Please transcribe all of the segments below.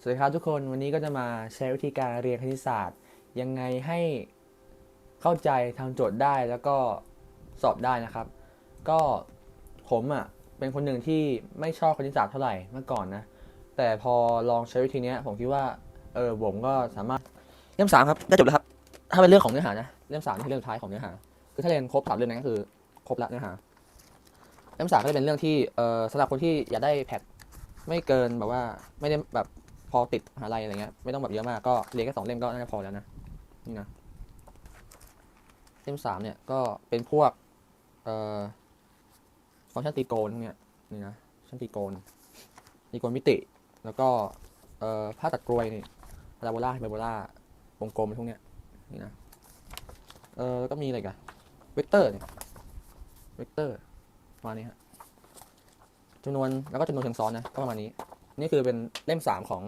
สวัสดีครับทุกคนวันนี้ก็จะมาแชร์วิธีการเรียนคณิตศาสตร์ ยังไงให้เข้าใจทำโจทย์ได้แล้วก็สอบได้นะครับ ก็ผมอะเป็นคนหนึ่งที่ไม่ชอบคณิตศาสตร์เท่าไหร่เมื่อก่อนนะ แต่พอลองใช้วิธีเนี้ยผมคิดว่าเออผมก็สามารถเล่มสามครับได้จบแล้วครับ ถ้าเป็นเรื่องของเนื้อหานะเล่มสามนี่คือเรื่องท้ายของเนื้อหา คือถ้าเรียนครบสามเรื่องนั้นก็คือครบละเนื้อหาเล่มสามก็จะเป็นเรื่องที่เออสำหรับคนที่อยากได้แพทไม่เกินแบบว่าไม่ได้แบบ พอติดหาลัยอะไรเงี้ยไม่ต้องแบบเยอะมากก็เรียนแค่สองเล่มก็น่าจะพอแล้วนะนี่นะเล่มสามเนี่ยก็เป็นพวกเอ่อฟังก์ชันตรีโกณพวกเนี่ยนี่นะฟังก์ชันตรีโกณตรีโกณมิติ แล้วก็เอ่อภาตัดกรวยนี่พาราโบลาไฮเปอร์โบลาวงกลมพวกเนี้ยนี่นะเออแล้วก็มีอะไรกันเวกเตอร์เนี่ยเวกเตอร์ประมาณนี้ฮะจำนวนแล้วก็จำนวนเชิงซ้อนนะก็ประมาณนี้ นี่คือเป็นเล่มสามของ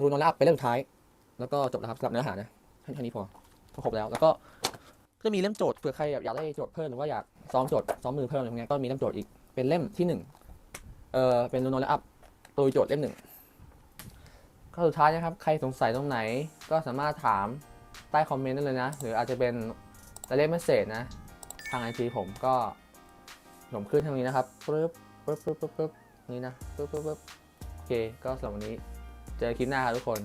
รูนโนลาเป็นเล่มสุดท้าย แล้วก็จบแล้วครับสำหรับเนื้อหานะแค่นี้พอก็ครบแล้วแล้วก็จะมีเล่มโจทย์เผื่อใครอยากได้โจทย์เพิ่มหรือว่าอยากซ้อมโจทย์ซ้อมมือเพิ่มอะไรพวกเนี้ยก็มีเล่มโจทย์อีกเป็นเล่มที่หนึ่งเออเป็นรูนโนลาอัพตัวโจทย์เล่มหนึ่งข้อสุดท้ายนะครับ ใครสงสัยตรงไหนก็สามารถถามใต้คอมเมนต์ได้เลยนะ หรืออาจจะเป็นเล่มเมสเซจนะ ทางไอจีผมก็ผมขึ้นทางนี้นะครับปึ๊บปึ๊บปึ๊บปึ๊บนี่นะปึ๊บปึ๊บปึ๊บ เค ก็สำหรับวันนี้ เจอคลิปหน้าครับทุกคน